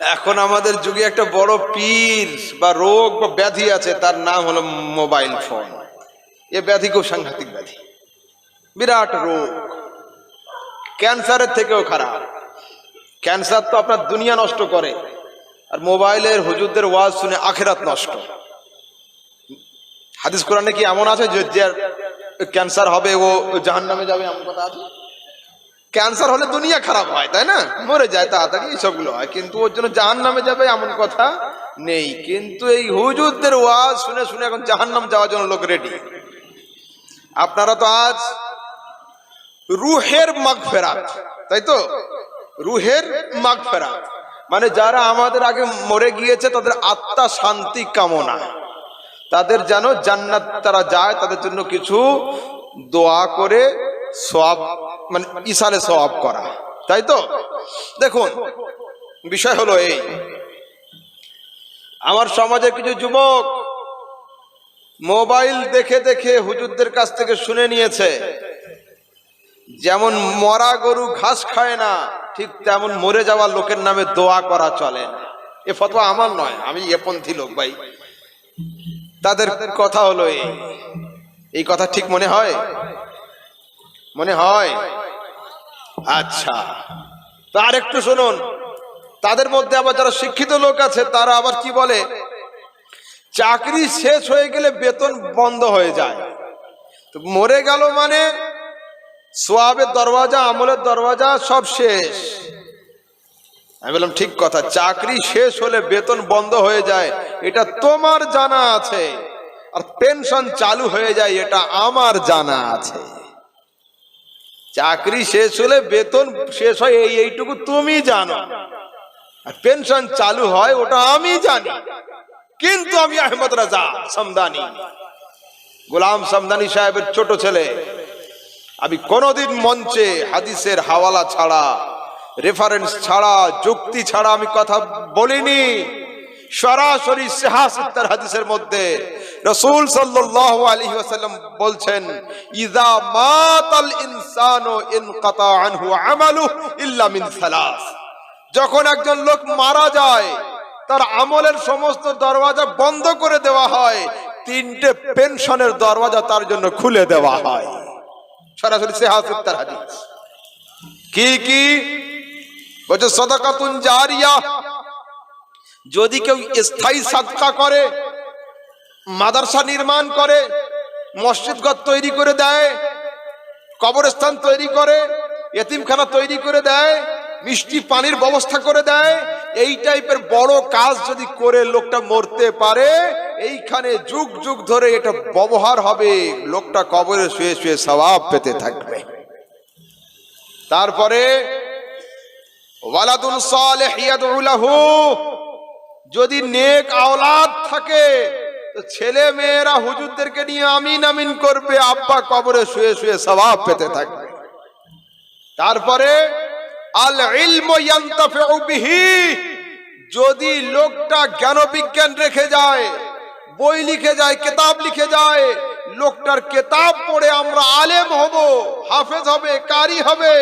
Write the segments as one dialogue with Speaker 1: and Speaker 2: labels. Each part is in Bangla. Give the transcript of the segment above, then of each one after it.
Speaker 1: এখন আমাদের যুগে একটা বড় পীর বা রোগ বা ব্যাধি আছে, তার নাম হলো মোবাইল ফোন। এ ব্যাধি খুব সাংঘাতিক ব্যাধি। বিরাট রোগ। ক্যান্সারের থেকেও খারাপ। ক্যান্সার তো আপনার দুনিয়া নষ্ট করে, আর মোবাইলের হুজুরদের ওয়াজ শুনে আখেরাত নষ্ট। হাদিস কোরআনে কি এমন আছে যে ক্যান্সার হবে ও জাহান নামে যাবে, এমন কথা আছে? ক্যান্সার হলে দুনিয়া খারাপ হয়, তাই না? মরে যায় তাড়াতাড়ি এইসবগুলো হয়। কিন্তু ওর জন্য জাহান নামে যাবে এমন কথা নেই। কিন্তু এই হুজুরদের ওয়াজ শুনে শুনে এখন জাহান নাম যাওয়ার জন্য লোক রেডি আপনারা তো আজ রুহের মাগ ফেরাত তাই তো? রুহের মাগ ফেরাত মানে যারা আমাদের আগে মরে গিয়েছে, তাদের আত্মা শান্তি কামনা। তাদের যেন জান্নাত তারা যায়, তাদের জন্য কিছু দোয়া করে সব মানে ইসালে সওয়াব করা। তাই তো? দেখুন, বিষয় হলো এই। আমার সমাজের কিছু যুবক মোবাইল দেখে দেখে হুজুরদের কাছ থেকে শুনে নিয়েছে, যেমন মরা গরু ঘাস খায় না, ঠিক তেমন মরে যাওয়া লোকের নামে দোয়া করা চলে এ ফতোয়া আমার নয়, আমি এপন্থী লোক ভাই। তাদের কথা হলো এই কথা ঠিক মনে হয়? মনে হয়? আচ্ছা। তার একটু শুনুন। তাদের মধ্যে আবার যারা শিক্ষিত লোক আছে, তারা আবার কি বলে? চাকরি শেষ হয়ে গেলে বেতন বন্ধ হয়ে যায়। তো মরে গেল মানে সোয়াবের দরওয়াজা, আমলের দরওয়াজা সব শেষ। আমি বললাম, ঠিক কথা, চাকরি শেষ হলে বেতন বন্ধ হয়ে যায়। এটা তোমার জানা আছে। আর পেনশন চালু হয়ে যায়, এটা আমার জানা আছে। চাকরি শেষ হলে বেতন শেষ হয়, এই এইটুকু তুমি জানো। আর পেনশন চালু হয়, ওটা আমি জানি। কিন্তু আমি আহমদ রাজা সমদানি। গোলাম সমদানি সাহেবের ছোট ছেলে। আমি কোনোদিন মঞ্চে হাদিসের হাওয়ালা ছাড়া রেফারেন্স ছাড়া, যুক্তি ছাড়া আমি কথা বলিনি। সরাসরি সেহাসিত্তার হাদিসের মধ্যে রসুল সাল্লাল্লাহু আলাইহি ওয়াসাল্লাম বলছেন, ইযা মাতাল ইনসানু ইনকাতা আনহু আমালু যখন একজন লোক মারা যায়, তার আমলের সমস্ত দরওয়াজা বন্ধ করে দেওয়া হয়, তিনটে পেনশনের দরওয়াজা তার জন্য খুলে দেওয়া হয়। সরাসরি সেহাসিত্তার হাদিস। কি কি? বলছে, সদাকাতুন জারিয়া যদি কেউ স্থায়ী সাদকা করে মাদ্রাসা নির্মাণ করে মসজিদঘর তৈরি করে দেয় কবরস্থান তৈরি করে এতিমখানা তৈরি করে দেয় মিষ্টি পানির ব্যবস্থা করে দেয় এই টাইপের বড় কাজ যদি করে লোকটা মরতে পারে এইখানে যুগ যুগ ধরে এটা ব্যবহার হবে লোকটা কবরে শুয়ে শুয়ে স্বভাব পেতে থাকবে। তারপরে ওয়ালাদুন সালেহ যদি নেক আওলাদ থাকে, তো ছেলে মেয়েরা হুজুরদেরকে নিয়ে আমিন আমিন করবে, আব্বা কবরে শুয়ে শুয়ে স্বভাব পেতে থাকবে। তারপরে আল বিহি, যদি লোকটা জ্ঞান বিজ্ঞান রেখে যায়, বই লিখে যায়, কেতাব লিখে যায়, লোকটার কেতাব পড়ে আমরা আলেম হব, হাফেজ হবে, কারি হবে,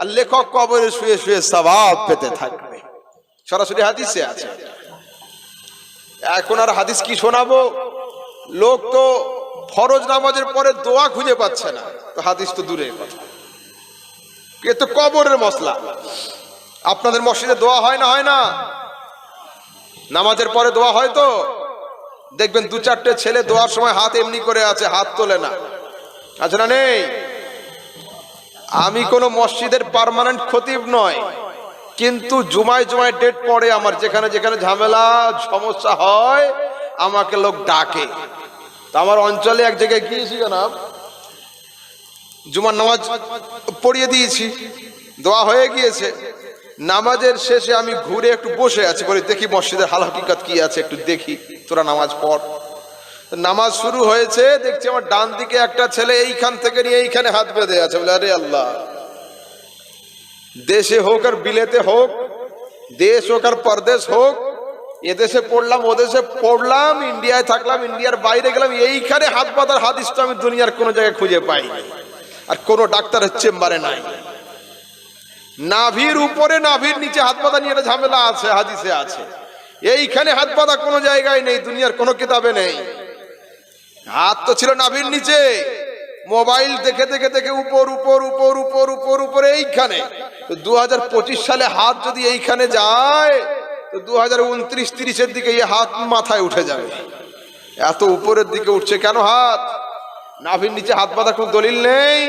Speaker 1: আর লেখক কবরে শুয়ে শুয়ে স্বভাব পেতে থাকবে। সরাসরি হাদিসে আছে। এখন আর হাদিস কি শোনাবো? লোক তো ফরজ নামাজের পরে দোয়া খুঁজে পাচ্ছে না। তো হাদিস তো কথা। এ তো কবরের মশলা। আপনাদের মসজিদে দোয়া হয় না হয় না? নামাজের পরে দোয়া হয় তো? দেখবেন দু চারটে ছেলে দোয়ার সময় হাত এমনি করে আছে, হাত তোলে না। আছে না নেই? আমি কোনো মসজিদের পার্মানেন্ট খতিব নয়। কিন্তু জুমায় জুমায় ডেট পড়ে আমার, যেখানে যেখানে ঝামেলা, সমস্যা হয়, আমাকে লোক ডাকে। আমার অঞ্চলে এক জায়গায় গিয়েছি জানাব। জুমার নামাজ পড়িয়ে দিয়েছি, দোয়া হয়ে গিয়েছে। নামাজের শেষে আমি ঘুরে একটু বসে আছি, বলি, দেখি মসজিদের হাল হকিকত কি আছে, একটু দেখি, তোরা নামাজ পড়। নামাজ শুরু হয়েছে, দেখছি আমার ডান দিকে একটা ছেলে এইখান থেকে নিয়ে এইখানে হাত বেঁধে আছে, বলে, আরে আল্লাহ। দেশে হোক আর বিলেতে হোক, দেশ হোক আর পরদেশ হোক, এদেশে পড়লাম, ওদেশে পড়লাম, ইন্ডিয়ায় থাকলাম, ইন্ডিয়ার বাইরে গেলাম, এইখানে হাত পাতার হাদিসটা আমি দুনিয়ার কোনো জায়গায় খুঁজে পাই আর কোনো ডাক্তারের চেম্বারে নাই। নাভির উপরে নাভির নিচে হাত পাতা নিয়ে একটা ঝামেলা আছে, হাদিসে আছে। এইখানে হাত পাতা কোনো জায়গায় নেই, দুনিয়ার কোনো কিতাবে নেই। হাত তো ছিল নাভির নিচে। মোবাইল দেখে দেখে দেখে উপর উপর উপর উপর উপর উপর এইখানে। তো দু সালে হাত যদি এইখানে যায়, তো দু হাজার উনত্রিশ, তিরিশের দিকে এই হাত মাথায় উঠে যাবে। এত উপরের দিকে উঠছে কেন হাত? নাভির নিচে হাত বাঁধা কোনো দলিল নেই?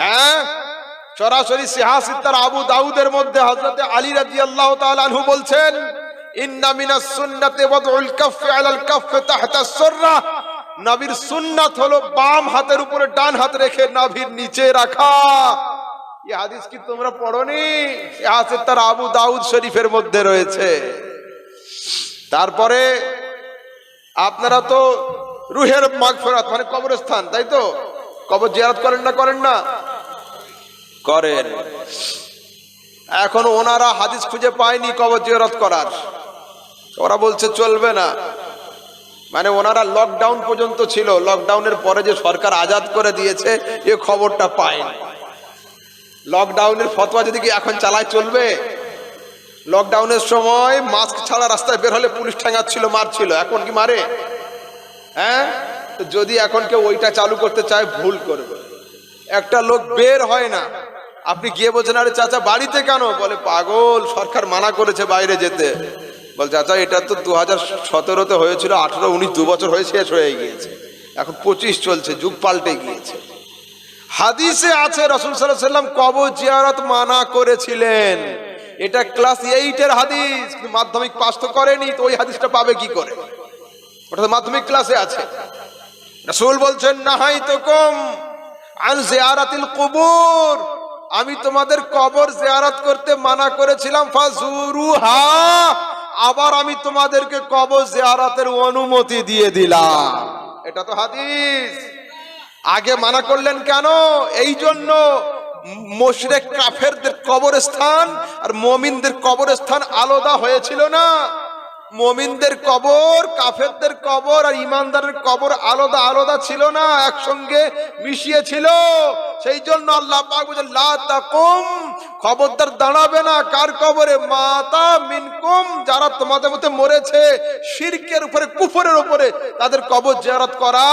Speaker 1: হ্যাঁ? সরাসরি সিহাসিদ্দার আবু দাউদের মধ্যে হযরতে আলী রাদিয়াল্লাহু তাআলা আনহু বলছেন, ইন্না সুন্নাতি ওয়াদউল কাফফি আলাল কাফফি তাহতা সুররা। নবীর সুন্নাত হলো বাম হাতের উপরে ডান হাত রেখে নাভির নিচে রাখা। এই হাদিস কি তোমরা পড়োনি? তার আবু দাউদ শরীফের মধ্যে রয়েছে। তারপরে আপনারা তো রুহের মাগফিরাত মানে কবরস্থান, তাই তো? কবর জিয়ারত করেন না করেন না? করেন। এখন ওনারা হাদিস খুঁজে পায়নি কবর জিয়ারত করার। ওরা বলছে চলবে না। মানে ওনারা লকডাউন পর্যন্ত ছিল। লকডাউনের পরে যে সরকার আজাদ করে দিয়েছে, এ খবরটা পায়নি লকডাউনের ফতোয়া যদি কি এখন চালায় চলবে? লকডাউনের সময় মাস্ক ছাড়া রাস্তায় বের হলে পুলিশ ঠেঙাচ্ছিল, মারছিল। এখন কি মারে? হ্যাঁ? যদি এখন কেউ ওইটা চালু করতে চায়, ভুল করবে। একটা লোক বের হয় না। আপনি গিয়ে বলছেন, আরে চাচা, বাড়িতে কেন? বলে, পাগল, সরকার মানা করেছে বাইরে যেতে। বল, চাচা, এটা তো দু হাজার সতেরোতে হয়েছিল, আঠেরো, উনিশ, দু বছর হয়ে শেষ হয়ে গিয়েছে। এখন পঁচিশ চলছে, যুগ পাল্টে গিয়েছে। হাদিসে আছে, রসুল সাল্লাহ সাল্লাম কবর জিয়ারত মানা করেছিলেন। এটা ক্লাস এইটের হাদিস মাধ্যমিক পাস তো করেনি, তো ওই হাদিসটা পাবে কি করে? ওটা তো মাধ্যমিক ক্লাসে আছে। রসুল বলছেন নাহাই তো কম আন জিয়ারাতিল কুবুর। আমি তোমাদের কবর জিয়ারত করতে মানা করেছিলাম, ফাজুরুহা। আবার আমি তোমাদেরকে কবর জিয়ারতের অনুমতি দিয়ে দিলাম। এটা তো হাদিস। আগে মানা করলেন কেন? এই জন্য মোশরেক কাফেরদের কবরস্থান আর মমিনদের কবরস্থান আলাদা হয়েছিল না। মমিনদের কবর, কাফেরদের কবর আর ইমানদারের কবর আলাদা আলাদা ছিল না, একসঙ্গে মিশিয়ে ছিল সেই জন্য আল্লাহ পাক লা তাকুম খবরদার দাঁড়াবে না, কার কবরে? মাতা মিনকুম, যারা তোমাদের মধ্যে মরেছে, শিরকের উপরে, কুফরের উপরে, তাদের কবর জিয়ারত করা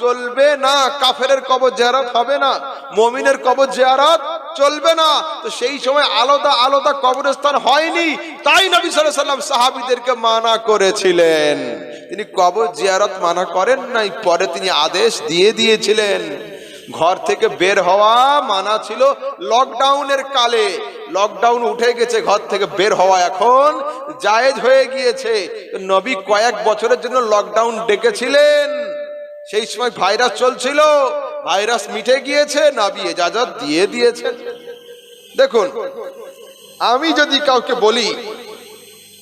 Speaker 1: চলবে না। কাফেরের কবর জিয়ারত হবে না, মমিনের কবর জিয়ারত চলবে না। তো সেই সময় আলাদা আলাদা কবরস্থান হয়নি, তাই নবী সাল্লাম সাহাবিদেরকে মানা করেছিলেন। তিনি কবর জিয়ারত মানা করেন নাই, পরে তিনি আদেশ দিয়ে দিয়েছিলেন। ঘর থেকে বের হওয়া মানা ছিল লকডাউনের কালে। লকডাউন উঠে গেছে ঘর থেকে বের হওয়া এখন। জায়েজ হয়ে গিয়েছে। নবী কয়েক বছরের জন্য লকডাউন ডেকেছিলেন। সেই সময় ভাইরাস চলছিল। ভাইরাস মিটে গিয়েছে, নাবি এজাজত দিয়ে দিয়েছেন দেখুন, আমি যদি কাউকে বলি,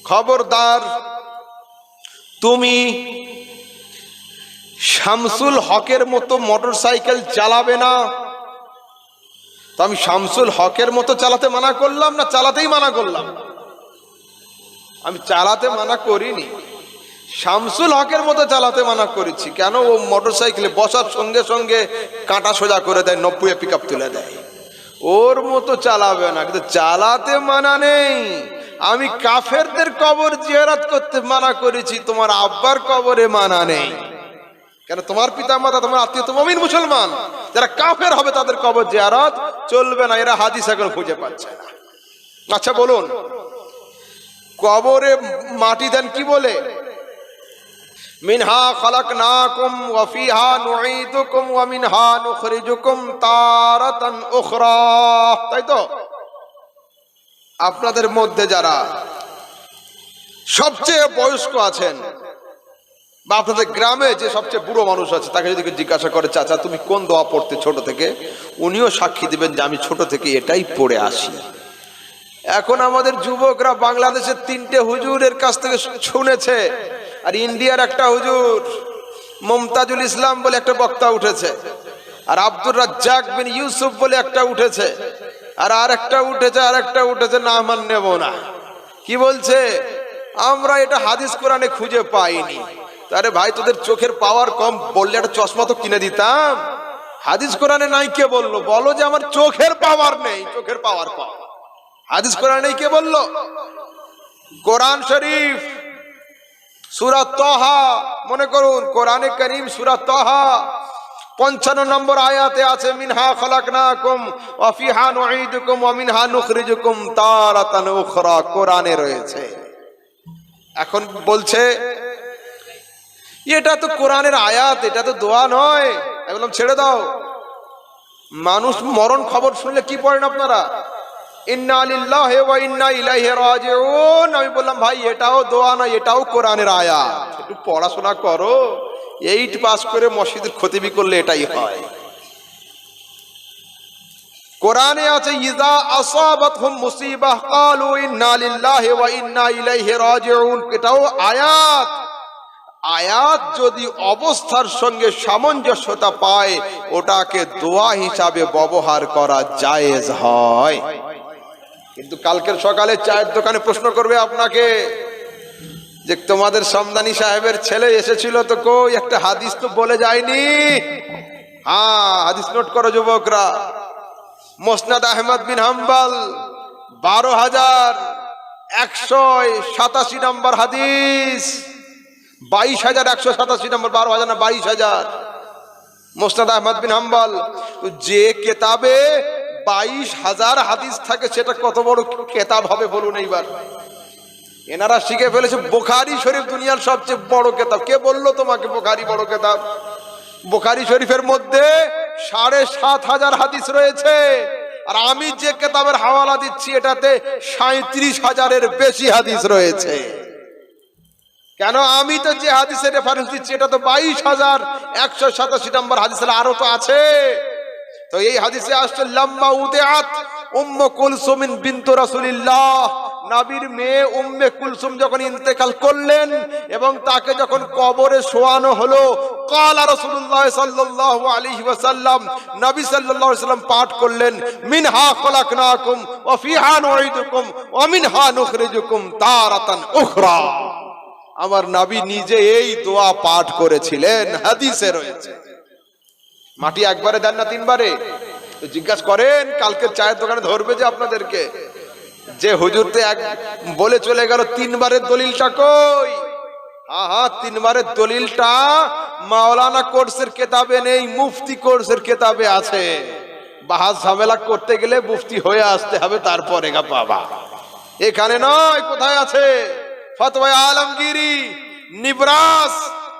Speaker 1: খবরদার, তুমি শামসুল হকের মতো মোটরসাইকেল চালাবে না? তো আমি শামসুল হকের মতো চালাতে মানা করলাম না চালাতেই মানা করলাম? আমি চালাতে মানা করিনি। শামসুল হকের মতো চালাতে মানা করেছি। কেন? ও মোটরসাইকেলে বসার সঙ্গে সঙ্গে কাঁটা সোজা করে দেয় নব্বই পিক তুলে দেয়। ওর মতো চালাবে না, কিন্তু চালাতে মানা নেই। আমি কাফেরদের কবর জিয়ারাত করতে মানা করেছি, তোমার আব্বার কবরে মানা নেই। কেন তোমার পিতা মাতা তোমার আত্মীয় মমিন মুসলমান, যারা কাফের হবে তাদের কবর জিয়ারত চলবে না, এরা হাদিস এখন খুঁজে পাচ্ছে না। আচ্ছা বলুন, কবরে মাটি দেন কি বলে? মিনহা খালাকনাকুম ওয়া ফিহা নুঈদুকুম ওয়া মিনহা নুখরিজুকুম তারাতান উখরা। তাই তো? আপনাদের মধ্যে যারা সবচেয়ে বয়স্ক আছেন বা আপনাদের গ্রামে যে সবচেয়ে বুড়ো মানুষ আছে, তাকে যদি জিজ্ঞাসা করে, চাচা, তুমি কোন দোয়া পড়তে ছোট থেকে? উনিও সাক্ষী দেবেন যে, আমি ছোট থেকে এটাই পড়ে আসি। এখন আমাদের যুবকরা বাংলাদেশের তিনটে হুজুরের কাছ থেকে শুনেছে, আর ইন্ডিয়ার একটা হুজুর, মমতাজুল ইসলাম বলে একটা বক্তা উঠেছে, আর আব্দুর রাজ্জাক বিন ইউসুফ বলে একটা উঠেছে, আর আর একটা উঠেছে আর একটা উঠেছে, না আমার নেব না। কি বলছে? আমরা এটা হাদিস কোরআনে খুঁজে পাইনি। তারে ভাই, তোদের চোখের পাওয়ার কম, বললে একটা চশমা তো কিনে দিতাম। হাদিস কোরআনে নাই কে বলল? বলো যে আমার চোখের পাওয়ার নেই, চোখের পাওয়ার কম। হাদিস কোরআনে কে বলল? কোরআন শরীফ সুরাত তহা, মনে করুন, কোরআনে করিম সুরাত তহা, পঞ্চান্ন নম্বর আয়াতে আছে, মিনহা খলাকনাকুম, ওয়া ফিহা নুঈদুকুম, ওয়া মিনহা নুখরিজুকুম তারাতান উখরা কোরআনে রয়েছে। এখন বলছে এটা তো কোরআনের আয়াত, এটা তো দোয়া নয়। আমি বললাম, ছেড়ে দাও। মানুষ মরণ খবর শুনলে কি পড়েন আপনারা? ইন্না লিল্লাহি ওয়া ইন্না ইলাইহি রাজিউন। আমি বললাম, ভাই, এটাও দোয়া না এটাও কোরআনের আয়াত। একটু পড়াশোনা করো। এইট পাস করে মসজিদের খতিবি করলে এটাই হয়। কোরআনে আছে ইজা আসাবাতহুম মুসিবাহ, ক্বালু ইন্না লিল্লাহি ওয়া ইন্না ইলাইহি রাজিউন। এটাও আয়াত। আয়াত যদি অবস্থার সঙ্গে সামঞ্জস্যতা পায়, ওটাকে দোয়া হিসাবে ব্যবহার করা জায়েজ হয়। কিন্তু কালকের সকালে চায়ের দোকানে প্রশ্ন করবে আপনাকে, যে তোমাদের সমদানি সাহেবের ছেলে এসেছিল তো কই, একটা হাদিস তো বলে যায়নি। হ্যাঁ হাদিস নোট করো যুবকরা। মোসনাদ আহমদ বিন হাম্বাল, বারো হাজার একশো সাতাশি নম্বর হাদিস। বাইশ হাজার একশো সাতাশি নম্বর, বারো হাজার না, বাইশ হাজার। মোসনাদ আহমদ বিন হাম্বাল, যে কেতাবে বাইশ হাজার হাদিস থাকে, সেটা কত বড় কেতাব হবে বলুন এইবার। এনারা শিখে ফেলেছে, বোখারি শরীফ দুনিয়ার সবচেয়ে বড় কেতাব। কে বলল তোমাকে বোখারি বড় কেতাব? বোখারি শরীফের মধ্যে সাড়ে সাত হাজার হাদিস রয়েছে। আর আমি যে কেতাবের হাওয়ালা দিচ্ছি, এটাতে সাঁত্রিশ হাজারের বেশি হাদিস রয়েছে। কেন আমি তো যে হাদিসের রেফারেন্স দিচ্ছি, এটা তো বাইশ হাজার একশো সাতাশি নম্বর হাদিস আরও তো আছে। তো এই হাদিসে আসছে লম্বা উদেআত উম্ম কুলসুমিন বিন্তু রাসূলিল্লাহ। নবীর মেয়ে উম্মে কুলসুম যখন ইন্তেকাল করলেন এবং তাকে যখন কবরে শোয়ানো হলো, কালা রাসূলুল্লাহ সাল্লাল্লাহু আলাইহি ওয়াসাল্লাম। নবী সাল্লাল্লাহু ওয়াসাল্লাম পাঠ করলেন, মিনহা খলাকনাকুম ওয়া ফিহা নুঈদুকুম ওয়া মিনহা নুখরিজুকুম তারাতান উখরা। আমার নবী নিজে এই দোয়া পাঠ করেছিলেন, হাদিসে রয়েছে। মাটি একবারে দেন না তিনবারে? জিজ্ঞাসা করেন কালকে চায়ের দোকানে ধরবে যে আপনাদেরকে? যে হুজুরতে এক বলে চলে গেল, তিনবারের দলিলটা কই? হ্যাঁ তিনবারের দলিলটা মাওলানা কোর্সের কেতাবে নেই, মুফতি কোর্সের কেতাবে আছে। বাহাজ ঝামেলা করতে গেলে মুফতি হয়ে আসতে হবে, তারপরে গা বাবা এখানে নয়, কোথায় আছে? ফতোয়া আলমগিরি, নিবরাস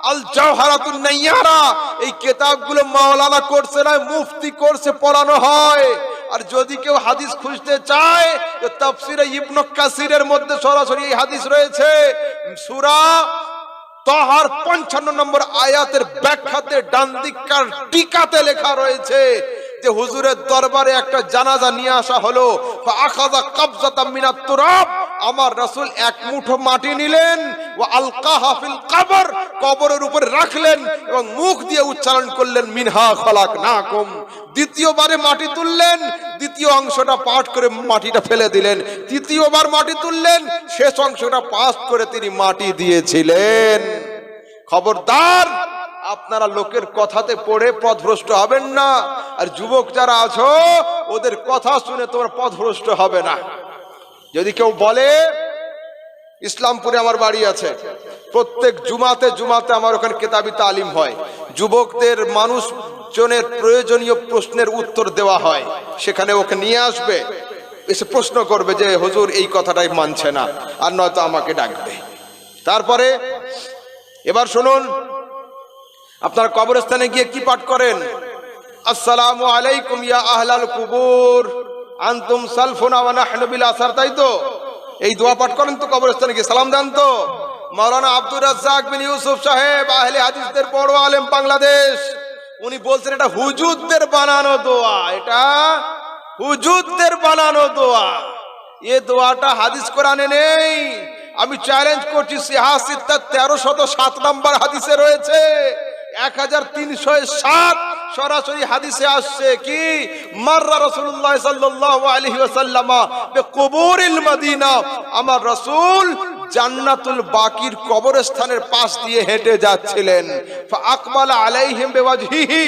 Speaker 1: আল জওহারাতুন নাইয়ারা, এই কিতাবগুলো মাওলানা কোর্সে নয় মুফতি কোর্সে পড়ানো হয়। আর যদি কেউ হাদিস খুঁজতে চায়, তো তাফসিরে ইবনে কাসিরের মধ্যে সরাসরি এই হাদিস রয়েছে। সূরা তাহার পঞ্চান্ন নম্বর আয়াতের ব্যাখ্যাতে, ডান দিককার টিকাতে লেখা রয়েছে যে, হুজুরের দরবারে একটা জানাজা নিয়ে আসা হলো আখাযা কাবজাতাম মিনাত তুরাব আমার রাসূল এক মুঠো মাটি নিলেন ও আলকা ফিল কাবর, কবরের উপরে রাখলেন এবং মুখ দিয়ে উচ্চারণ করলেন, মিনহা খলাকনাকুম। দ্বিতীয়বারে মাটি তুললেন, দ্বিতীয় অংশটা পাঠ করে মাটিটা ফেলে দিলেন, তৃতীয়বার মাটি তুললেন, শেষ অংশটা পাস করে তিনি মাটি দিয়েছিলেন। খবরদার, আপনারা লোকের কথাতে পড়ে পথভ্রষ্ট হবেন না, আর যুবক যারা আছো, ওদের কথা শুনে তোমরা পথভ্রষ্ট হবে না। যদি কেউ বলে, ইসলামপুরে আমার বাড়ি আছে। প্রত্যেক জুমাতে জুমাতে আমার ওখানে কেতাবি তালিম হয়। যুবকদের মানুষ জনের প্রয়োজনীয় প্রশ্নের উত্তর দেওয়া হয়। সেখানে ওকে নিয়ে আসবে। এসে প্রশ্ন করবে যে, হুজুর, এই কথাটাই মানছে না। আর নয়তো আমাকে ডাকবে। তারপরে, এবার শুনুন, আপনার কবরস্থানে গিয়ে কি পাঠ করেন? আসসালামু আলাইকুম ইয়া আহলাল কুবুর। আনতুম সালফুনা ওয়া নাহনু আসার, তাই তো? এই দোয়া পাঠ করেন তো কবরস্থানে গিয়ে সালাম দেন তো। মাওলানা আব্দুর রাজ্জাক বিন ইউসুফ সাহেব, আহলে হাদিসদের বড় আলেম বাংলাদেশ, উনি বলছেন এটা হুজুরদের বানানো দোয়া, এটা হুজুরদের বানানো দোয়া। এ দোয়াটা হাদিস কোরআনে নেই। আমি চ্যালেঞ্জ করছি সিহাসিত্তার তেরো শত সাত নম্বর হাদিসে রয়েছে, এক হাজার তিনশো সাত সরাসরি হাদিসে আসছে কি? মাররা রাসূলুল্লাহ সাল্লাল্লাহু আলাইহি ওয়াসাল্লামা বিকুবুরিল মদিনা, আমার রাসূল জান্নাতুল বাকির কবরস্থানের পাশ দিয়ে হেঁটে যাচ্ছিলেন। আকমাল আলাইহিম বেওয়াজহিহি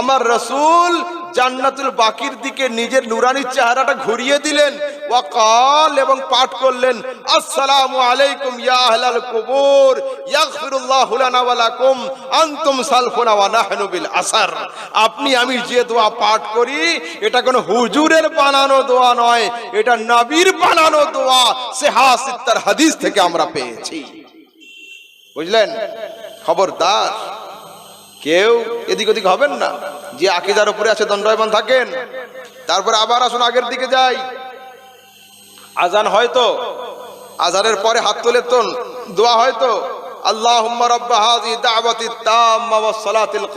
Speaker 1: আমার রাসূল জান্নাতুল বাকির দিকে নিজের নুরানির চেহারাটা ঘুরিয়ে দিলেন। ওয়াকাল এবং পাঠ করলেন, আসসালামু আলাইকুম ইয়া আহলাল কুবুর, ইয়াগফিরুল্লাহু লানা ওয়া লাকুম, আনতুম সালফুনা ওয়া নাহনু বিল আসার। আপনি, আমি যে দোয়া পাঠ করি, এটা কোনো হুজুরের বানানো দোয়া নয়, এটা নবীর বানানো দোয়া। সেহাসিত্তার হাদিস থেকে আমরা পেয়েছি। বুঝলেন? খবরদার। কেউ এদিক ওদিক হবেন না। যে আকিদার উপরে আছে, দণ্ডায়মান থাকেন। তারপরে আবার আসুন আগের দিকে যাই। আজান হয়তো, আজানের পরে হাত তুলে তো দোয়া হয়তো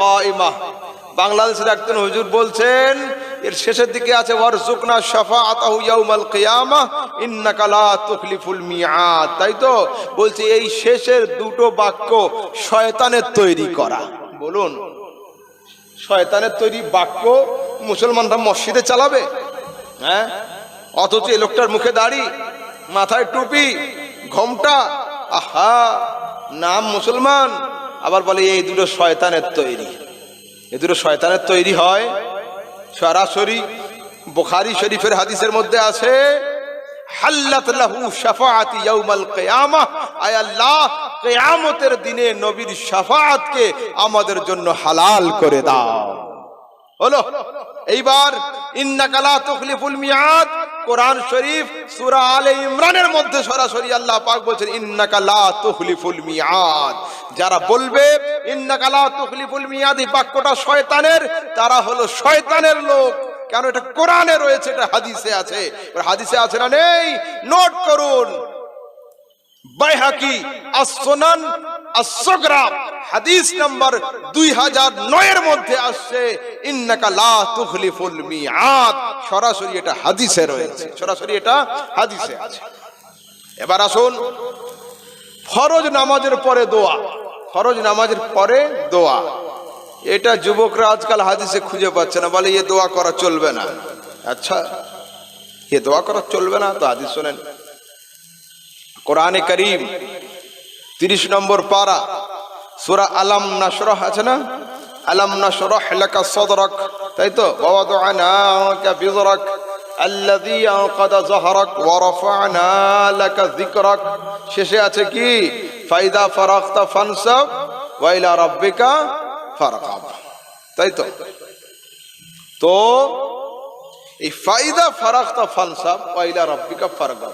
Speaker 1: কাইমা বাংলাদেশের একজন হুজুর বলছেন, এর শেষের দিকে আছে ওয়ারজুকনা শাফাআতাহু ইয়াউমাল কিয়ামাহ ইন্নাকা লা মিআদ। তাই তো বলছে, এই শেষের দুটো বাক্য শয়তানের তৈরি করা। বলুন, শয়তানের তৈরি বাক্য মুসলমানরা মসজিদে চালাবে? হ্যাঁ? অথচ এই লোকটার মুখে দাড়ি, মাথায় টুপি, ঘোমটা, আহা, নাম মুসলমান। আবার বলে, এই দুটো শয়তানের তৈরি। এই দুটো শয়তানের তৈরি হয়, সরাসরি বোখারি শরীফের হাদিসের মধ্যে আছে হাল্লাত লাহু শাফাআতি ইয়াউমাল কিয়ামাহ আয় আল্লাহ, কিয়ামতের দিনে নবীর শাফাআতকে আমাদের জন্য হালাল করে দাও। হলো, এইবার তুখলিফুল মিয়াদ, কোরআন শরীফ, সূরা আলে ইমরানের মধ্যে সরাসরি আল্লাহ পাক বলছেন, ইন্নাকা লা তুখলিফুল মিয়াদ। যারা বলবে, ইন্নাকা লা তুখলিফুল মিয়াদ এই বাক্যটা শয়তানের, তারা হলো শয়তানের লোক। কেন এটা কোরআনে রয়েছে, এটা হাদিসে আছে। হাদিসে আছে না নেই? নোট করুন। মধ্যে আসছে সরাসরি এটা রয়েছে। সরাসরি এটা হাদিসে আছে। এবার আসুন, ফরজ নামাজের পরে দোয়া। ফরজ নামাজের পরে দোয়া। এটা যুবকরা আজকাল হাদিসে খুঁজে পাচ্ছে না। বলে, এ দোয়া করা চলবে না। আচ্ছা এ দোয়া করা চলবে না তো হাদিস শোনেন। কোরআনে করিম, তিরিশ নম্বর পারা, সুরা আলাম নাসরহ আছে না? আলাম নাসরহ লাকা সদরক, তাই তো? বিজরক যাহরাক ওয়া রাফা'না লাকা শেষে আছে কি? ফাইদা ফারাগতা ফানসাব ওয়া ইলা রাব্বিকা ফারকাব তাই তো? তো এই ফাইদা ফারাগতা ফানসাব ওয়া ইলা রাব্বিকা ফারগাব।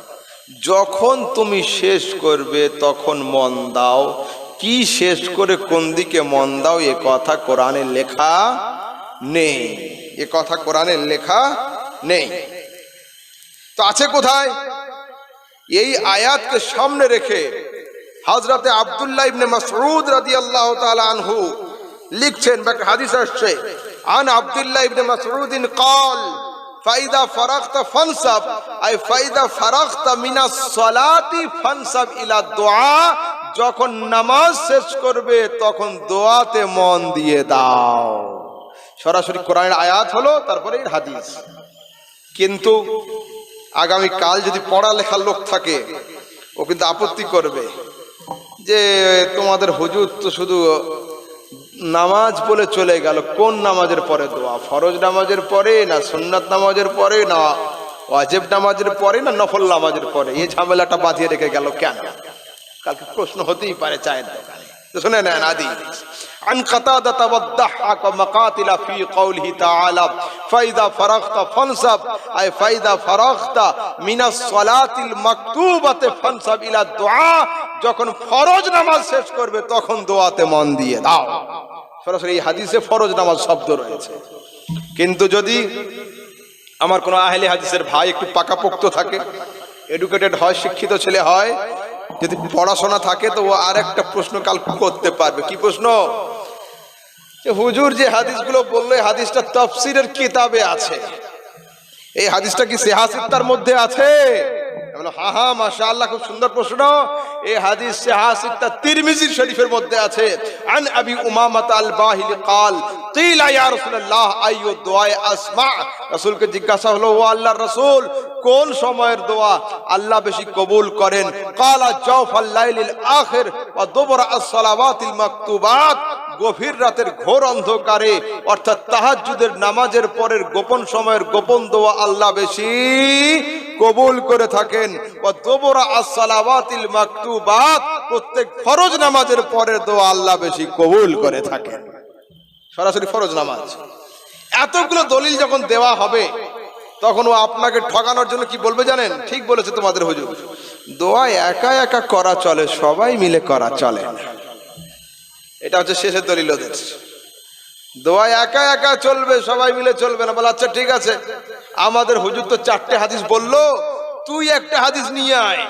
Speaker 1: যখন তুমি শেষ করবে, তখন মন দাও। কি শেষ করে কোন দিকে মন দাও, এ কথা কোরআনে লেখা নেই। এ কথা কোরআনে লেখা নেই। তো আছে কোথায়? এই আয়াতকে সামনে রেখে হজরতে আব্দুল্লাহ ইবনে মাসউদ রাদিয়াল্লাহু তাআলা আনহু লিখছেন বা একটা হাদিস আসছে আন আব্দুল্লাহ ইবনে মাসউদিন قال ফাইদা ফারাগতা ফানসাব আই ফাইদা ফারাগতা মিনাস সালাতি ফানসাব ইলা দুআ যখন নামাজ শেষ করবে তখন দোয়াতে মন দিয়ে দাও সরাসরি কোরআনের আয়াত হলো তারপরে এর হাদিস কিন্তু আগামী কাল যদি পড়ালেখার লোক থাকে ও কিন্তু আপত্তি করবে যে তোমাদের হুজুর তো শুধু নামাজ বলে চলে গেল। কোন নামাজের পরে দোয়া? ফরজ নামাজের পরে না সুন্নাত নামাজের পরে না ওয়াজেব নামাজের পরে না নফল নামাজের পরে? এই ঝামেলাটা বাঁধিয়ে রেখে গেল কেন? কালকে প্রশ্ন হতেই পারে চায়ের দোকানে। শুনে নেন আদি عن قتادة والضحاك ومقاتل في قوله تعالى فإذا فرغت فانصب أي فإذا فرغت من الصلاة المكتوبة فانصب إلى الدعاء যখন ফরজ নামাজ শেষ করবে তখন দোয়াতে মন দিয়ে দাও সরাসরি এই হাদিসে ফরজ নামাজ শব্দ রয়েছে কিন্তু যদি আমার কোনো আহলে হাদিসের ভাই একটু পাকাপোক্ত থাকে এডুকেটেড হয় শিক্ষিত ছেলে হয় যদি পড়াশোনা থাকে তো ও আর একটা প্রশ্ন কাল করতে পারবে। কি প্রশ্ন? হুজুর যে হাদিসগুলো বলল হাদিসটা তফসিরের কিতাবে আছে। এই হাদিসটা কি সেহাসিত্তার মধ্যে আছে? বলো, হা হা মাসা আল্লাহ খুব সুন্দর প্রশ্ন এই হাদিস সাহাসিকটা তিরমিজির শরীফের মধ্যে আছে। আন আবি উমামাত আল বাহিল কাল ইয়া রাসূলুল্লাহ, আইয়ু আসমা? রাসূলকে জিজ্ঞাসা হলো, ও আল্লাহর রাসূল, কোন সময়ের দোয়া আল্লাহ বেশি কবুল করেন? কালা জাওফাল লাইলিল আখির ওয়া দুবরা আস-সালাওয়াতিল মাকতুবাত। গভীর রাতের ঘোর অন্ধকারে, অর্থাৎ তাহাজ্জুদের নামাজের পরের গোপন সময়ের গোপন দোয়া আল্লাহ বেশি কবুল করে থাকেন। প্রত্যেক ফরজ নামাজের পরের দোয়া আল্লাহ বেশি কবুল করে থাকেন। সরাসরি ফরজ নামাজ। এতগুলো দলিল যখন দেওয়া হবে, তখন ও আপনাকে ঠকানোর জন্য কি বলবে জানেন? ঠিক বলেছে তোমাদের হুজুর। দোয়া একা একা করা চলে, সবাই মিলে করা চলে না। এটা হচ্ছে শেষের দলিল ওদের দোয়া একা একা চলবে, সবাই মিলে চলবে না। বলে আচ্ছা ঠিক আছে। আমাদের হুজুর তো চারটে হাদিস বলল, তুই একটা হাদিস নিয়ে আয়।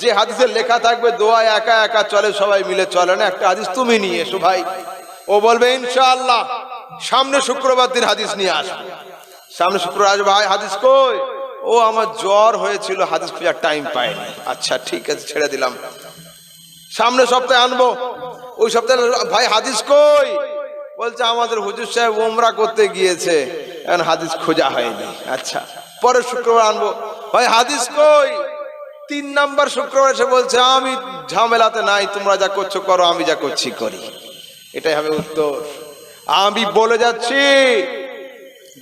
Speaker 1: যে হাদিসে লেখা থাকবে, দোয়া একা একা চলে, সবাই মিলে চলে না। একটা হাদিস তুমি নিয়ে এসো ভাই। ও বলবে, ইনশাআল্লাহ, সামনে শুক্রবার দিন হাদিস নিয়ে আসবে। সামনে শুক্রবার আসবে, ভাই, হাদিস কই? ও, আমার জ্বর হয়েছিল, হাদিস খোঁজার টাইম পাইনি। আচ্ছা ঠিক আছে, ছেড়ে দিলাম। সামনে সপ্তাহে আনব। ওই সপ্তাহে ভাই, হাদিস কই? বলছে, আমাদের হুজুর সাহেব ওমরা করতে গিয়েছে। এখন হাদিস খোঁজা হয়নি। আচ্ছা পরের শুক্রবার আনব। ভাই, হাদিস কই? তিন নাম্বার শুক্রবার এসে বলছে, আমি ঝামেলাতে নাই, তোমরা যা করছ করো, আমি যা করছি করি। এটাই হবে উত্তর। আমি বলে যাচ্ছি,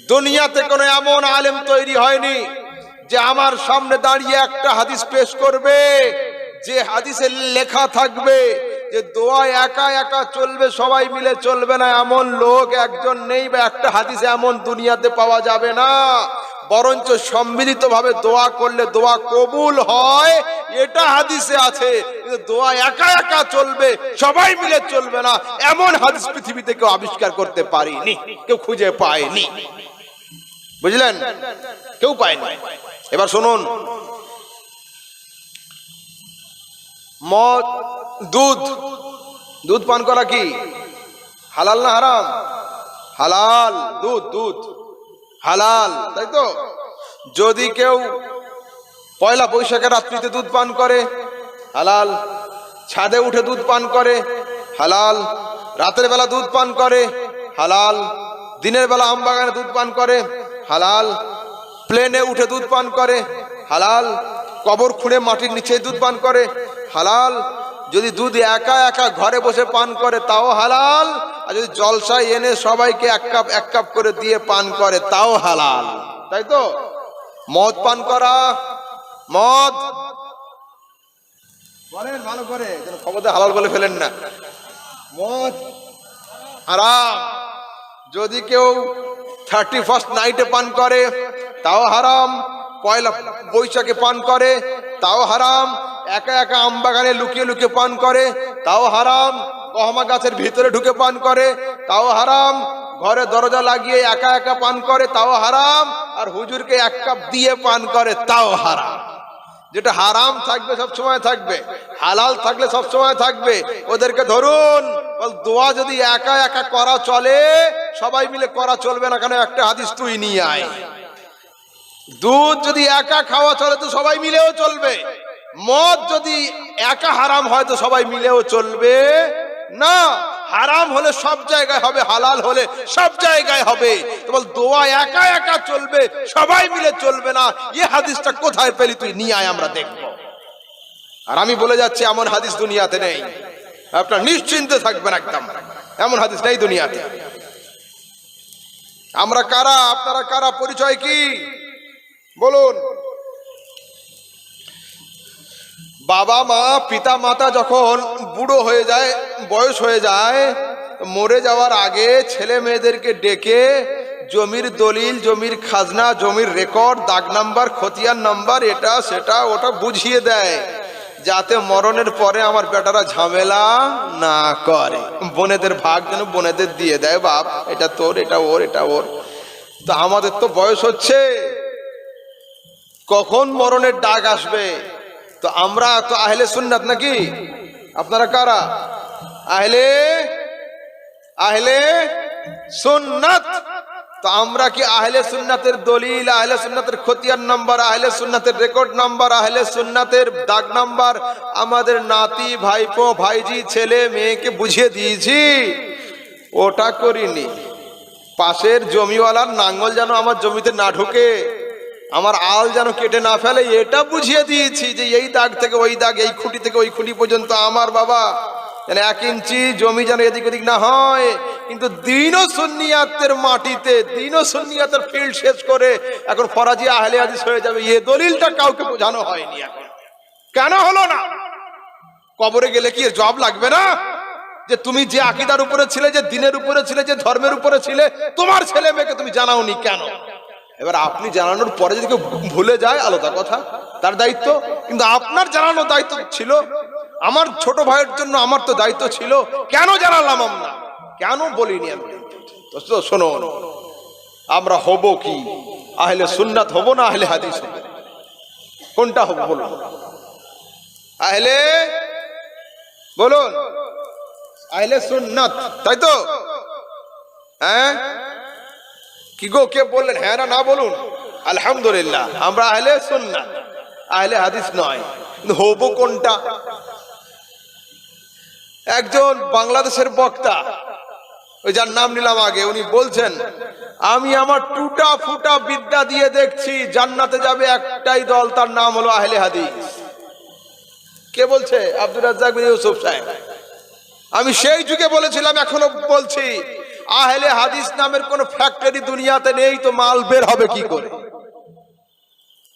Speaker 1: দুনিয়াতে কোনো এমন আলেম তৈরি হয়নি যে আমার সামনে দাঁড়িয়ে একটা হাদিস পেশ করবে, যে হাদিসে লেখা থাকবে যে দোয়া একা একা চলবে, সবাই মিলে চলবে না। এমন লোক একজন নেই বা একটা হাদিসে এমন দুনিয়াতে পাওয়া যাবে না। বরঞ্চ সম্মিলিত ভাবে দোয়া করলে দোয়া কবুল হয়, এটা হাদিসে আছে। দোয়া একা একা চলবে, সবাই মিলে চলবে না, এমন হাদিস পৃথিবীতে কেউ আবিষ্কার করতে পারিনি, কেউ খুঁজে পায়নি। বুঝলেন? কেউ পায়নি। এবার শুনুন। মদ দুধ। দুধ পান করা কি? হালাল না হারাম? হালাল, দুধ দুধ। হালাল, তাই তো? যদি কেউ পয়লা বৈশাখের রাত্রিতে দুধ পান করে, হালাল। ছাদে উঠে দুধ পান করে, হালাল। রাতের বেলা দুধ পান করে, হালাল। দিনের বেলা আমবাগানে দুধ পান করে, হালাল। প্লেনে উঠে দুধ পান করে, হালাল। কবর খুঁড়ে মাটির নিচে দুধ পান করে, হালাল। যদি দুধ একা একা ঘরে বসে পান করে, তাও হালাল। আর যদি জলসায় এনে সবাইকে এক কাপ এক কাপ করে দিয়ে পান করে, তাও হালাল। তাই তো? মদ পান করা, মদ। বলেন, ভালো করে খবরদার হালাল বলে ফেলেন না। মদ হারাম। যদি কেউ থার্টি ফার্স্ট নাইটে পান করে, তাও হারাম। পয়লা বৈশাখে পান করে, তাও হারাম। একা একা আম বাগানে লুকিয়ে লুকিয়ে পান করে, তাও হারাম। গহমা গাছের ভিতরে ঢুকে পান করে, তাও হারাম। ঘরে দরজা লাগিয়ে একা একা পান করে, তাও হারাম। আর হুজুরকে এক কাপ দিয়ে পান করে, তাও হারাম। যেটা হারাম থাকবে, সব সময় থাকবে। হালাল থাকলে সব সময় থাকবে। ওদেরকে ধরুন দোয়া যদি একা একা করা চলে, সবাই মিলে করা চলবে না কেন? একটা হাদিস তুই নিয়ে আয়। দুধ যদি একা খাওয়া চলে, তো সবাই মিলেও চলবে। মদ যদি একা হারাম হয় তো সবাই মিলেও চলবে। না, হারাম হলে সব জায়গায় হবে, হালাল হলে সব জায়গায় হবে। বল দোয়া একা একা চলবে, সবাই মিলে চলবে না। এ হাদিসটা কোথায় পেলি তুই? নিয়ে আয়, আমরা দেখব। আর আমি বলে যাচ্ছি, এমন হাদিস দুনিয়াতে নেই। আপনার নিশ্চিন্তে থাকবেন একদম। এমন হাদিস নেই দুনিয়াতে। আমরা কারা? আপনারা কারা? পরিচয় কি? বলুন। বাবা, মা পিতা মাতা যখন বুড়ো হয়ে যায়, বয়স হয়ে যায়, মরে যাওয়ার আগে ছেলে মেয়েদেরকে ডেকে জমির দলিল, জমির খাজনা, জমির রেকর্ড, দাগ নাম্বার, খতিয়ান নাম্বার, এটা, সেটা, ওটা বুঝিয়ে দেয়, যাতে মরণের পরে আমার বেটারা ঝামেলা না করে। বোনেদের ভাগ যেন বোনেদের দিয়ে দেয়, বাপ, এটা তোর, এটা ওর এটা ওর। তো আমাদের তো বয়স হচ্ছে। কখন মরণের ডাক আসবে? তো আমরা তো আহলে সুন্নাত নাকি? আপনারা কারা? আহলে আহলে সুন্নাত। তো আমরা কি আহলে সুন্নাতের দলিল, আহলে সুন্নাতের খতিয়ান নাম্বার, আহলে সুন্নাতের রেকর্ড নাম্বার, আহলে সুন্নাতের দাগ নাম্বার? আমাদের নাতি, ভাইপো, ভাইজি, ছেলে, মেয়েকে বুঝিয়ে দিয়েছি। ওটা করিনি। পাশের জমিওয়ালার নাঙ্গল যেন আমার জমিতে না ঢোকে। আমার আল যেন কেটে না ফেলে, এটা বুঝিয়ে দিয়েছি যে এই দাগ থেকে ওই দাগ, এই খুঁটি থেকে ওই খুঁটি পর্যন্ত আমার বাবা যেন এক ইঞ্চি জমি যেন এদিক ওদিক না হয়। কিন্তু দিন ও সুন্নিয়াতের মাটিতে দিন ও সুন্নিয়াতের ফিল্ড শেষ করে এখন ফরাজি আহলে হাদিস হয়ে যাবে। এ দলিলটা কাউকে বোঝানো হয়নি এখন। কেন হলো না? কবরে গেলে কি জব লাগবে না? যে তুমি যে আকিদার উপরে ছিলে, যে দিনের উপরে ছিলে, যে ধর্মের উপরে ছিলে, তোমার ছেলে মেয়েকে তুমি জানাওনি কেন? এবার আপনি জানানোর পরে যদি কেউ ভুলে যায় আলাদা কথা, তার দায়িত্ব। কিন্তু আপনার জানানোর দায়িত্ব ছিল, আমার ছোট ভাইয়ের জন্য আমার তো দায়িত্ব ছিল, কেন জানালাম আমরা? কেন বলিনি আমি? তো শোনো, আমরা হব কি? আহলে সুন্নাত হব না আহলে হাদিস হব? কোনটা হব বলুন আহলে বলুন। আহলে সুন্নাত, তাই তো? হ্যাঁ? কি গো, কে বললেন? হ্যাঁ না না বলুন। আলহামদুলিল্লাহ, আমরা আহলে সুন্নাত আহলে হাদিস নয়। হব কোনটা? একজন বাংলাদেশের বক্তা, ওই যার নাম নিলাম আগে, উনি বলছেন, আমি আমার টুটা ফুটা বিদ্যা দিয়ে দেখছি, জান্নাতে যাবে একটাই দল, তার নাম হলো আহলে হাদিস। কে বলছে? আব্দুল রাজ্জাক ইউসুফ সাহেব। আমি সেই যুগে বলেছিলাম, এখনও বলছি। আহলে হাদিস নামের কোন ফ্যাক্টরি দুনিয়াতে নেই, তো মাল বের হবে কি করে?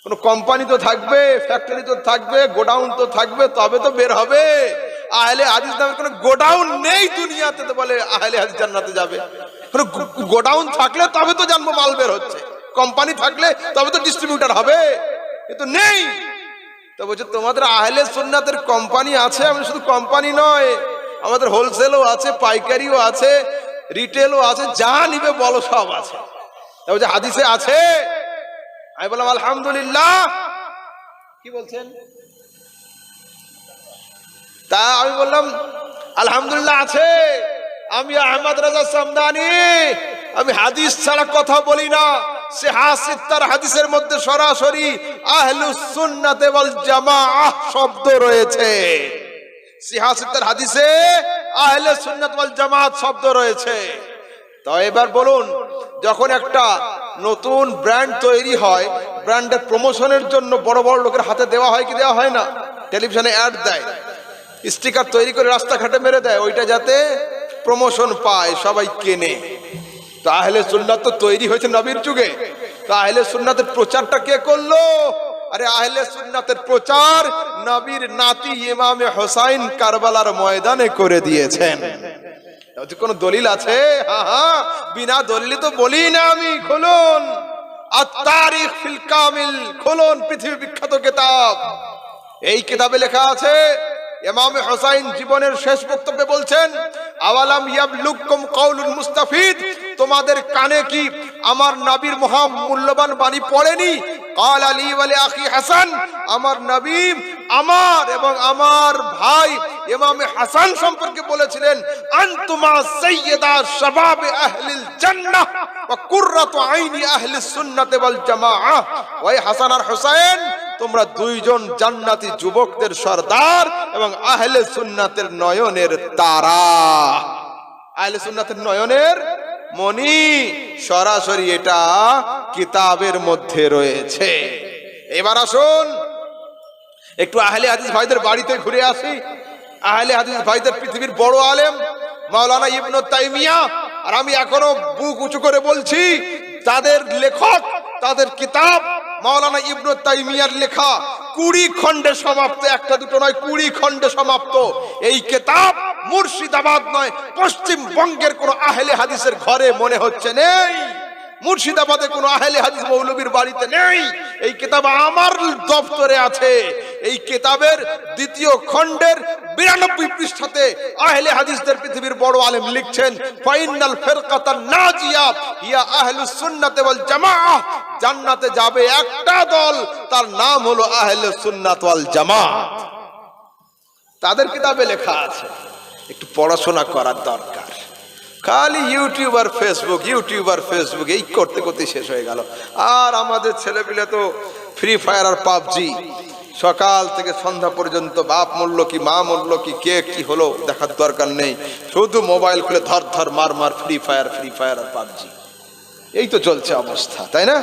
Speaker 1: কোন কোম্পানি তো থাকবে ফ্যাক্টরি তো থাকবে গোডাউন তো থাকবে, তবে তো বের হবে। আহলে হাদিস নামের কোন গোডাউন নেই দুনিয়াতে, তো বলে আহলে হাদিস জান্নাতে যাবে। কোন গোডাউন থাকলে তবে তো জানব মাল বের হচ্ছে। কোম্পানি থাকলে তবে তো ডিস্ট্রিবিউটার হবে কিন্তু নেই। তো বলছে, তোমাদের আহলে সুন্নাতের কোম্পানি আছে? আমি শুধু কোম্পানি নয়, আমাদের হোলসেলও আছে, পাইকারিও আছে রিটেলও আছে, যা নিবে বলো, সব আছে। হাদিসে আছে, আমি বললাম, আলহামদুলিল্লাহ। কি বলছেন? তা আমি বললাম, আলহামদুলিল্লাহ আছে। আমি আহমদ রাজা সামদানি। আমি হাদিস ছাড়া কথা বলি না। সে হাসিদ হাদিসের মধ্যে সরাসরি আহলুস সুন্নাতে ওয়াল জামাআহ শব্দ রয়েছে। সিহাসিতের হাদিসে আহলে সুন্নাত ওয়াল জামাত শব্দ রয়েছে। তো এবার বলুন, যখন একটা নতুন ব্র্যান্ড তৈরি হয়, ব্র্যান্ডের প্রমোশনের জন্য বড় বড় লোকের হাতে দেওয়া হয় কি দেওয়া হয় না? টেলিভিশনে অ্যাড দেয়। স্টিকার তৈরি করে রাস্তাঘাটে মেরে দেয়, ওইটা যাতে প্রমোশন পায়, সবাই কেনে। তো আহলে সুন্নাত তো তৈরি হয়েছে নবীর যুগে। তো আহলে সুন্নাতের প্রচারটা কে করল? আরে আহলে সুন্নাতের প্রচার নবীর নাতি ইমামে হোসাইন কারবালার ময়দানে করে দিয়েছেন। কোনো দলিল আছে? বিনা দলিলে তো বলি না আমি, খুলুন। আত-তারিখ ফিল কামিল, খুলুন পৃথিবী বিখ্যাত কিতাব। এই কিতাবে লেখা আছে, ইমামে হোসাইন জীবনের শেষ বক্তব্যে বলছেন, আওয়ালাম ইয়াবলুকুম কাউলুল মুস্তাফিদ, তোমাদের কানে কি আমার নবীর মহা মূল্যবান বাণী পড়েনি? কাল আলী ওয়ালি আখি হাসান আমার নবী আমার এবং আমার ভাই ইমামে হাসান সম্পর্কে বলেছিলেন আনতুমা সাইয়্যিদা শাবাবে আহলিল জান্নাহ ওয়া কুররাতু আইনি আহলিস সুন্নাতি ওয়াল জামাআহ ওই হাসান আর হোসেন তোমরা দুইজন জান্নাতি যুবকদের সর্দার এবং আহলে সুন্নাতের নয়নের তারা। আহলে সুন্নাতের নয়নের মনি সরাসরি এটা কিতাবের মধ্যে রয়েছে। এবার আসুন, একটু আহলে হাদিস ভাইদের বাড়িতে ঘুরে আসি। আহলে হাদিস ভাইদের পৃথিবীর বড় আলেম, মাওলানা ইবনু তাইমিয়া, আর আমি এখনও বুক উঁচু করে বলছি, তাদের লেখক, তাদের কিতাব মাওলানা ইবনু তাইমিয়ার লেখা, কুড়ি খণ্ডে সমাপ্ত, একটা দুটো নয়, কুড়ি খণ্ডে সমাপ্ত। এই কেতাব মুর্শিদাবাদ নয়, পশ্চিমবঙ্গের কোন আহলে হাদিসের ঘরে মনে হচ্ছে নেই। মুর্শিদাবাদে কোনো আহলে হাদিস মৌলবীর বাড়িতে নেই। এই কিতাব আমার দপ্তরে আছে। এই কিতাবের দ্বিতীয় খণ্ডের বিরানব্বই পৃষ্ঠাতে আহলে হাদিসদের পৃথিবীর বড় আলেম লিখছেন, ফাইনাল ফেরকাতান নাজিয়া ইয়া আহলুস সুন্নাতে ওয়াল জামাআহ। জান্নাতে যাবে একটা দল, তার নাম হলো আহলে সুন্নাত ওয়াল জামাত তাদের কিতাবে লেখা আছে, একটু পড়াশোনা করার দরকার। খালি ইউটিউব আর ফেসবুক ইউটিউব আর ফেসবুক, এই করতে করতে শেষ হয়ে গেল। আর আমাদের ছেলেপিলে তো ফ্রি ফায়ার আর পাবজি। সকাল থেকে সন্ধ্যা পর্যন্ত বাপ মূল্য কি, মা মূল্য কি, কে কি হলো দেখার দরকার নেই। শুধু মোবাইল খুলে ধর ধর মার মার ফ্রি ফায়ার ফ্রি ফায়ার আর পাবজি। এই তো চলছে অবস্থা, তাই না?